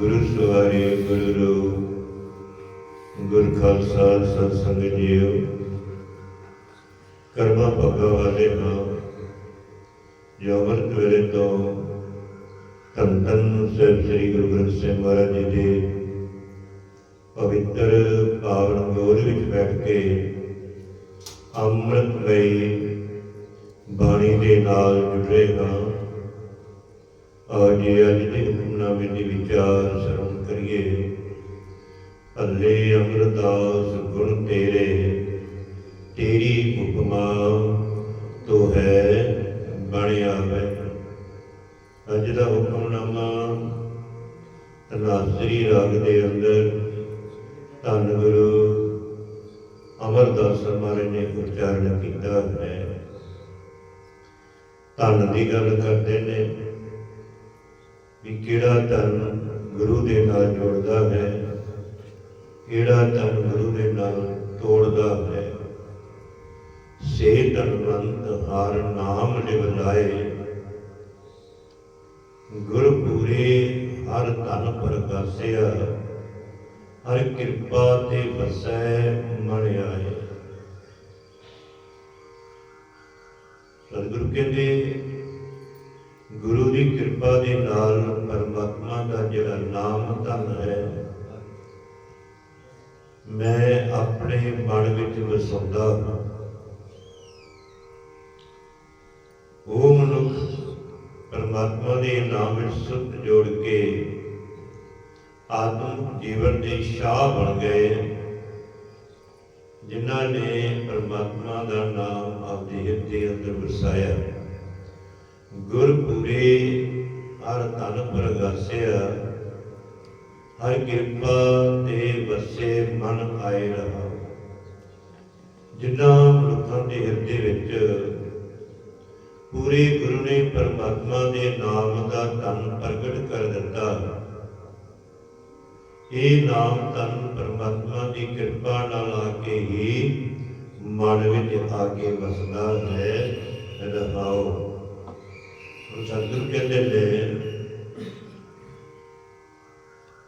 ਗੁਰੂ ਸਵਾਰੀ, ਗੁਰੂ ਰੂਪ ਗੁਰ ਖਾਲਸਾ ਸਤਿ ਸੰਗਤ ਜੀਓ। ਕਰਮਾ ਭਗਾ ਵਾਲੇ ਹਾਂ, ਜੋ ਅਮਰਤ ਵੇਲੇ ਤੋਂ ਧੰਨ ਧੰਨ ਸਾਹਿਬ ਸ੍ਰੀ ਗੁਰੂ ਗ੍ਰੰਥ ਸਾਹਿਬ ਮਹਾਰਾਜ ਜੀ ਦੇ ਪਵਿੱਤਰ ਪਾਵਨ ਗੋਦ ਵਿੱਚ ਬੈਠ ਕੇ ਅੰਮ੍ਰਿਤ ਲਈ ਬਾਣੀ ਦੇ ਨਾਲ ਜੁੜੇ ਹਾਂ। ਅੱਜ ਅੱਜ ਦੇ ਹੁਕਮਨਾਮੇ ਦੇ ਵਿਚਾਰ ਸਰਵਣ ਕਰੀਏ। ਅੱਲੇ ਅਮਰਦਾਸ, ਗੁਣ ਤੇਰੇ, ਤੇਰੀ ਹੁਕਮਾ ਤੋ ਹੈ ਬਣਿਆ ਹੈ ਅੱਜ ਦਾ ਹੁਕਮਨਾਮਾ ਤਨਾਸਰੀ ਰਾਗ ਦੇ ਅੰਦਰ ਧੰਨ ਗੁਰੂ ਅਮਰਦਾਸ ਮਹਾਰਾਜ ਨੇ ਉਚਾਰਨ ਕੀਤਾ ਹੈ। ਧੰਨ ਦੀ ਗੱਲ ਕਰਦੇ ਨੇ। ਵੀ ਕਿਹੜਾ ਧਰਮ ਗੁਰੂ ਦੇ ਨਾਲ ਜੋੜਦਾ ਹੈ? ਕਿਹੜਾ ਧਰਮ ਗੁਰੂ ਦੇ ਨਾਲ ਤੋੜਦਾ ਹੈ? ਸੇ ਧਨਵੰਤ ਹਰ ਨਾਮ ਲਿਵ ਲਾਏ ਗੁਰ ਪੂਰੇ ਹਰ ਧਨ ਪ੍ਰਕਾਸ਼ਿਆ। ਹਰ ਕਿਰਪਾ ਤੇ ਵਸੈ ਮਣ ਆਏ। ਸਤਿਗੁਰੂ ਕਹਿੰਦੇ ਗੁਰੂ ਦੀ ਕਿਰਪਾ ਦੇ ਨਾਲ ਪਰਮਾਤਮਾ ਦਾ ਜਿਹੜਾ ਨਾਮ ਧਨ ਹੈ, ਮੈਂ ਆਪਣੇ ਮਨ ਵਿੱਚ ਵਸਾਉਂਦਾ ਹਾਂ। ਉਹ ਮਨੁੱਖ ਪਰਮਾਤਮਾ ਦੇ ਨਾਮ ਵਿੱਚ ਸੁੱਤ ਜੋੜ ਕੇ ਆਤਮ ਜੀਵਨ ਦੇ ਸ਼ਾਹ ਬਣ ਗਏ, ਜਿਨ੍ਹਾਂ ਨੇ ਪਰਮਾਤਮਾ ਦਾ ਨਾਮ ਆਪਦੇ ਹਿਰਦੇ ਅੰਦਰ ਵਸਾਇਆ। ਹੈ ਪੂਰੇ ਹਰ ਤਨ ਪ੍ਰਗਾਸਿਆ ਹਰ ਕਿਰਪਾ ਤੇ ਵਸੇ ਮਨ ਆਏ ਰਹਾ। ਜਿਨ੍ਹਾਂ ਮਨੁੱਖਾਂ ਦੇ ਹਿਰਦੇ ਵਿੱਚ, ਪੂਰੇ ਗੁਰੂ ਨੇ ਪਰਮਾਤਮਾ ਦੇ ਨਾਮ ਦਾ ਧਨ ਪ੍ਰਗਟ ਕਰ ਦਿੱਤਾ। ਇਹ ਨਾਮ ਧਨ ਪਰਮਾਤਮਾ ਦੀ ਕਿਰਪਾ ਨਾਲ ਆ ਕੇ ਹੀ ਮਨ ਵਿੱਚ ਆ ਕੇ ਵਸਦਾ ਹੈ। ਰਹਾਓ। ਉਹ ਸਤਿਗੁਰੂ ਕਹਿੰਦੇ ਨੇ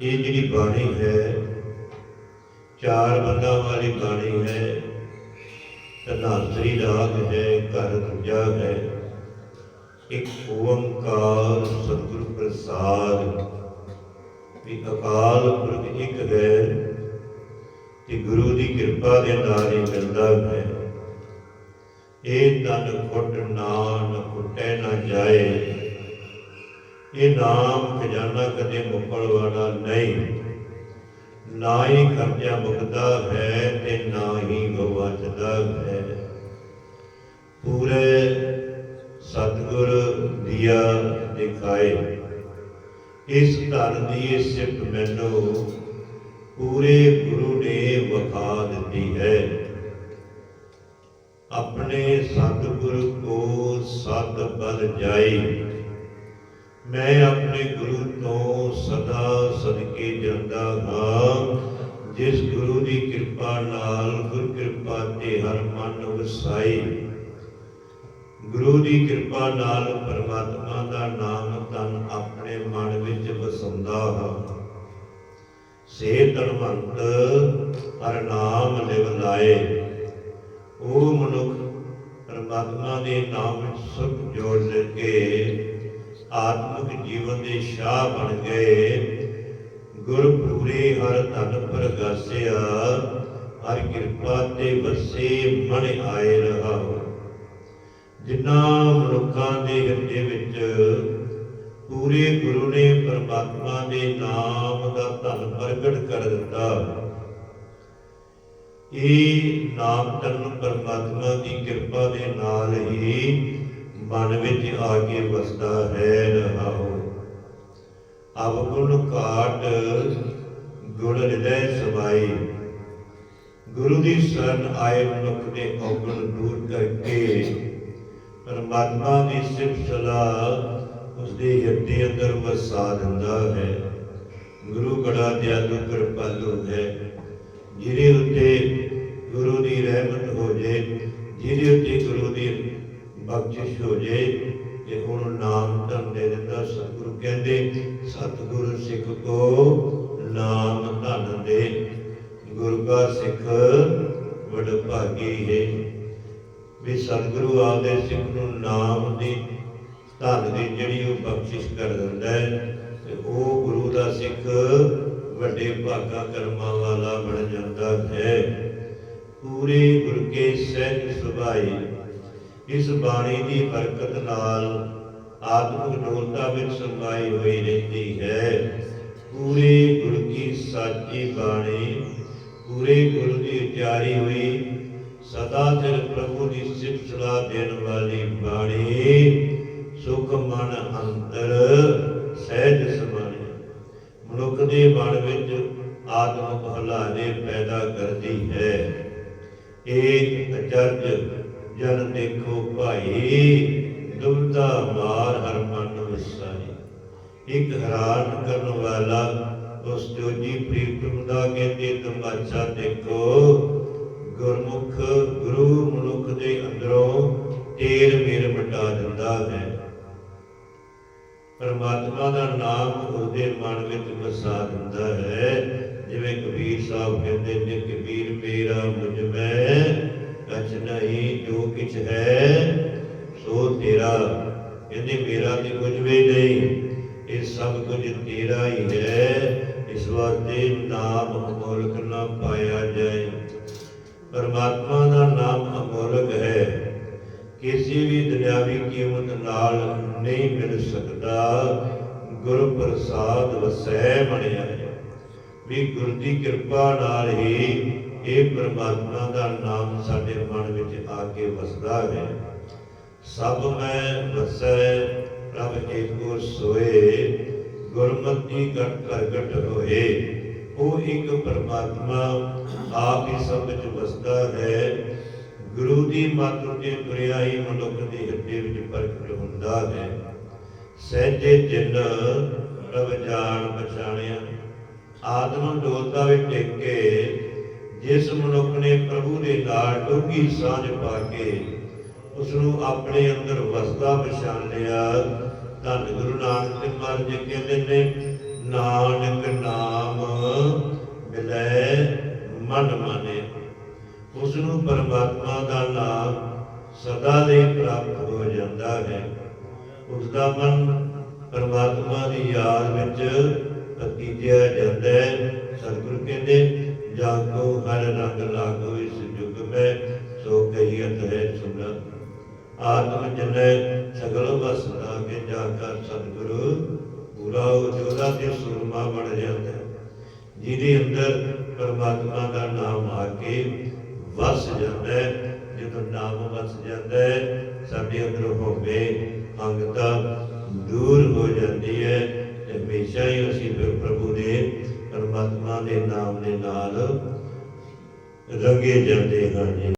ਇਹ ਜਿਹੜੀ ਬਾਣੀ ਹੈ, ਚਾਰ ਬੰਦਾਂ ਵਾਲੀ ਬਾਣੀ ਹੈ ਧਨਾਸਰੀ ਰਾਗ ਹੈ, ਘਰ ਦੂਜਾ ਹੈ। ਇੱਕ ਓੰਕਾਰ ਸਤਿਗੁਰ ਪ੍ਰਸਾਦ, ਵੀ ਅਕਾਲ ਪੁਰਖ ਇੱਕ ਹੈ, ਤੇ ਗੁਰੂ ਦੀ ਕਿਰਪਾ ਦੇ ਨਾਲ ਹੀ ਮਿਲਦਾ ਹੈ। ਇਹ ਤਨ ਖੁੱਟ ਨਾਨ ਖੁੱਟੇ ਨਾ ਜਾਏ। ਇਹ ਨਾਮ ਖਜ਼ਾਨਾ ਕਦੇ ਮੁੱਕਣ ਵਾਲਾ ਨਹੀਂ। ਨਾ ਹੀ ਖਰਚਾ ਮੁਕਦਾ ਹੈ ਤੇ ਨਾ ਹੀ ਗਵਾਚਦਾ ਹੈ। ਪੂਰੇ ਸਤਿਗੁਰ ਦੀਆ ਦਿਖਾਏ। ਇਸ ਧਨ ਦੀ ਇਹ ਸਿਫਤ ਮੈਨੂੰ ਪੂਰੇ ਗੁਰੂ ਨੇ ਵਖਾ ਦਿੱਤੀ ਹੈ। ਆਪਣੇ ਸਤਿਗੁਰ ਕੋ ਸਤ ਬਲ ਜਾਈ ਮੈਂ ਆਪਣੇ ਗੁਰੂ ਤੋਂ ਸਦਾ ਸਦਕੇ ਜਾਂਦਾ ਹਾਂ। ਜਿਸ ਗੁਰੂ ਦੀ ਕਿਰਪਾ ਨਾਲ, ਗੁਰ ਕਿਰਪਾ ਤੇ ਹਰ ਮਨ ਵਸਾਈ ਗੁਰੂ ਦੀ ਕਿਰਪਾ ਨਾਲ ਪਰਮਾਤਮਾ ਦਾ ਨਾਮ ਤਨ ਆਪਣੇ ਮਨ ਵਿੱਚ ਵਸਾਉਂਦਾ ਹਾਂ। ਸੇ ਧਨਵੰਤ ਹਰ ਨਾਮ ਲਿਵ ਲਾਏ। ਉਹ ਮਨੁੱਖ ਪਰਮਾਤਮਾ ਦੇ ਨਾਮ ਵਿੱਚ ਸੁਖ ਜੋੜ ਕੇ ਆਤਮਿਕ ਜੀਵਨ ਦੇ ਸ਼ਾਹ ਬਣ ਗਏ। ਗੁਰ ਪੂਰੇ ਹਰ ਧਨ ਪ੍ਰਗਾਸਿਆ, ਹਰ ਕਿਰਪਾ ਤੇ ਵਸੇ ਮਨ ਆਏ ਰਹਾ। ਜਿਨ੍ਹਾਂ ਮਨੁੱਖਾਂ ਦੇ ਹਿਰਦੇ ਵਿੱਚ ਪੂਰੇ ਗੁਰੂ ਨੇ ਪਰਮਾਤਮਾ ਦੇ ਨਾਮ ਦਾ ਧਨ ਪ੍ਰਗਟ ਕਰ ਦਿੱਤਾ। ਇਹ ਨਾਮ ਧਨ ਪਰਮਾਤਮਾ ਦੀ ਕਿਰਪਾ ਦੇ ਨਾਲ ਹੀ ਮਨ ਵਿੱਚ ਆ ਕੇ ਵਸਦਾ ਹੈ ਰਹਾਉ ਅਬ ਗੁਣ ਕਾਟ ਗੁਣ ਹਿਰਦੈ ਸਮਾਈ ਗੁਰੂ ਦੀ ਸ਼ਰਨ ਆਏ ਮਨੁੱਖ ਦੇ ਔਗਣ ਦੂਰ ਕਰਕੇ ਪਰਮਾਤਮਾ ਦੀ ਸਿਫਤ ਸਲਾਹ ਉਸ ਦੇ ਹਿਰਦੇ ਅੰਦਰ ਵਸਾ ਦਿੰਦਾ ਹੈ। ਗੁਰੂ ਬੜਾ ਦਿਆਲੂ ਕਿਰਪਾਲੂ ਹੈ, ਜਿਹਦੇ ਉੱਤੇ ਗੁਰੂ ਦੀ ਰਹਿਮਤ ਹੋ ਜੇ, ਜਿਹਦੇ ਉੱਤੇ ਗੁਰੂ ਦੀ ਬਖਸ਼ਿਸ਼ ਹੋ ਜੇ, ਤੇ ਉਹਨੂੰ ਨਾਮ ਧਨ ਦੇ ਦਿੰਦਾ ਸਤਿਗੁਰੂ ਕਹਿੰਦੇ, ਸਤਿਗੁਰੂ ਸਿੱਖ ਕੋ ਨਾਮ ਧਨ ਦੇ। ਗੁਰੂ ਕਾ ਸਿੱਖ ਵਡ ਭਾਗੀ ਹੈ। ਵੀ ਸਤਿਗੁਰੂ ਆਪਦੇ ਸਿੱਖ ਨੂੰ ਨਾਮ ਦੀ, ਧਨ ਦੀ ਜਿਹੜੀ ਉਹ ਬਖਸ਼ਿਸ਼ ਕਰ ਦਿੰਦਾ ਹੈ, ਤੇ ਉਹ ਗੁਰੂ ਦਾ ਸਿੱਖ ਵੱਡੇ ਭਾਗਾ ਕਰਮਾਂ ਵਾਲਾ ਬਣ ਜਾਂਦਾ ਹੈ। ਪੂਰੇ ਗੁਰ ਕੇ ਸਹਿਜ ਸੁਭਾਈ ਇਸ ਬਾਣੀ ਦੀ ਬਰਕਤ ਨਾਲ ਆਤਮਿਕ ਡੋਲਤਾ ਵਿੱਚ ਸਮਾਈ ਹੋਈ ਰਹਿੰਦੀ ਹੈ। ਪੂਰੇ ਗੁਰ ਕੀ ਸਾਚੀ ਬਾਣੀ, ਪੂਰੇ ਗੁਰੂ ਦੀ ਉਚਾਰੀ ਹੋਈ, ਸਦਾ ਸਿਰ ਪ੍ਰਭੂ ਦੀ ਸਿਫਤ ਸਲਾਹ ਦੇਣ ਵਾਲੀ ਬਾਣੀ, ਸੁਖ ਮਨ ਅੰਤਰ ਸਹਿਜ ਸਮਾਣੀ ਮਨੁੱਖ ਦੇ ਮਨ ਵਿੱਚ ਆਤਮਕ ਹਲਾਰੇ ਪੈਦਾ ਕਰਦੀ ਹੈ। ਏਕ ਅਚਰਜ ਜਨ ਦੇਖੋ ਭਾਈ। ਦੁਬਦਾ ਮਾਰ ਹਰ ਮਨ ਵਸਾਈ। ਇੱਕ ਹੈਰਾਨ ਕਰਨ ਵਾਲਾ ਉਸ ਜੋਜੀ ਪ੍ਰੀਤਮ ਦਾ ਕਹਿੰਦੇ, ਤਮਾਸ਼ਾ ਦੇਖੋ, ਗੁਰਮੁਖ ਗੁਰੂ ਮਨੁੱਖ ਦੇ ਅੰਦਰੋਂ ਤੇਰ ਮੇਰ ਮਿਟਾ ਦਿੰਦਾ ਹੈ। ਪਰਮਾਤਮਾ ਦਾ ਨਾਮ ਉਹਦੇ ਮਨ ਵਿੱਚ ਵਸਾ ਦਿੰਦਾ ਹੈ। ਕਬੀਰ ਸਾਹਿਬ ਕਹਿੰਦੇ ਨੇ, ਕਬੀਰ ਮੇਰਾ ਮੁਝ ਮੈਂ ਕਛ ਨਹੀਂ, ਜੋ ਕਿਛ ਹੈ ਸੋ ਤੇਰਾ। ਕਹਿੰਦੇ, ਮੇਰਾ ਤੇ ਕੁਝ ਵੀ ਨਹੀਂ, ਇਹ ਸਭ ਕੁਝ ਤੇਰਾ ਹੀ ਹੈ। ਇਸ ਵਾਸਤੇ ਨਾਮ ਅਮੋਲਕ ਨਾ ਪਾਇਆ ਜਾਏ। ਪਰਮਾਤਮਾ ਦਾ ਨਾਮ ਅਮੋਲਕ ਹੈ। ਕਿਸੇ ਵੀ ਦੁਨਿਆਵੀ ਕੀਮਤ ਨਾਲ ਨਹੀਂ ਮਿਲ ਸਕਦਾ। ਗੁਰ ਪ੍ਰਸਾਦ ਵਸੈ ਬਣਿਆ ਵੀ ਗੁਰ ਦੀ ਕਿਰਪਾ ਨਾਲ ਹੀ ਇਹ ਪਰਮਾਤਮਾ ਦਾ ਨਾਮ ਸਾਡੇ ਮਨ ਵਿੱਚ ਆ ਕੇ ਵਸਦਾ ਹੈ। ਸਭ ਮੈਂ ਵਸੈ, ਪ੍ਰਭ ਏਕੋ ਸੋਏ, ਗੁਰਮਤਿ ਘਟ ਪ੍ਰਗਟ ਹੋਏ। ਉਹ ਇੱਕ ਪਰਮਾਤਮਾ ਆਪ ਹੀ ਸਭ ਵਿੱਚ ਵਸਦਾ ਹੈ। ਗੁਰੂ ਦੀ ਮੱਤ ਤੇ ਤੁਰਿਆ ਹੀ ਮਨੁੱਖ ਦੇ ਹਿਰਦੇ ਵਿੱਚ ਪ੍ਰਗਟ ਹੁੰਦਾ ਹੈ। ਸਹਿਜੇ ਜਿਨ ਪ੍ਰਭ ਜਾਣ ਪਛਾਣਿਆ ਆਤਮ ਡੋਲਤਾ ਵਿੱਚ ਟੇਕੇ, ਜਿਸ ਮਨੁੱਖ ਨੇ ਪ੍ਰਭੂ ਦੇ ਨਾਲ ਡੂੰਘੀ ਸਾਂਝ ਪਾ ਕੇ ਉਸ ਨੂੰ ਆਪਣੇ ਅੰਦਰ ਵਸਦਾ ਪਛਾਣ ਲਿਆ ਧੰਨ ਗੁਰੂ ਨਾਨਕ ਦੇਵ ਮਹਾਰਾਜ ਜੀ ਕਹਿੰਦੇ ਨੇ, ਨਾਨਕ ਨਾਮ ਮਿਲੈ ਮਨ ਮਾਨੇ। ਉਸ ਨੂੰ ਪਰਮਾਤਮਾ ਦਾ ਨਾਮ ਸਦਾ ਲਈ ਪ੍ਰਾਪਤ ਹੋ ਜਾਂਦਾ ਹੈ। ਉਸ ਦਾ ਮਨ ਪਰਮਾਤਮਾ ਦੀ ਯਾਦ ਵਿੱਚ ਅਤੀਜਿਆ ਜਾਂਦਾ ਹੈ ਸਤਿਗੁਰੂ ਕਹਿੰਦੇ, ਜਾਗੋ, ਹਰ ਰੰਗ ਲਾਗੋ, ਇਸ ਯੁਗ ਮੈਂ ਸੋ ਕਹੀਅਤ ਹੈ ਸੁਨਤ ਆਤਮ ਜਨੈ ਸਗਲ ਵਸਦਾ ਕੇ ਜਾ ਕਰ ਸਤਿਗੁਰੂ। ਪੂਰਾ ਉਜੋਦਾ ਤੇ ਸੁਰਮਾ ਬਣ ਜਾਂਦਾ ਜਿਹਦੇ ਅੰਦਰ ਪਰਮਾਤਮਾ ਦਾ ਨਾਮ ਆ ਕੇ ਵਸ ਜਾਂਦਾ ਹੈ। ਜਦੋਂ ਨਾਮ ਵਸ ਜਾਂਦਾ ਹੈ, ਸਾਡੇ ਅੰਦਰ ਹੋਵੇ ਅੰਗਤਾ ਦੂਰ ਹੋ ਜਾਂਦੀ ਹੈ। ਹਮੇਸ਼ਾ ਹੀ ਅਸੀਂ ਪ੍ਰਭੂ ਦੇ ਪਰਮਾਤਮਾ ਦੇ ਨਾਮ ਦੇ ਨਾਲ ਰੰਗੇ ਜਾਂਦੇ ਹਾਂ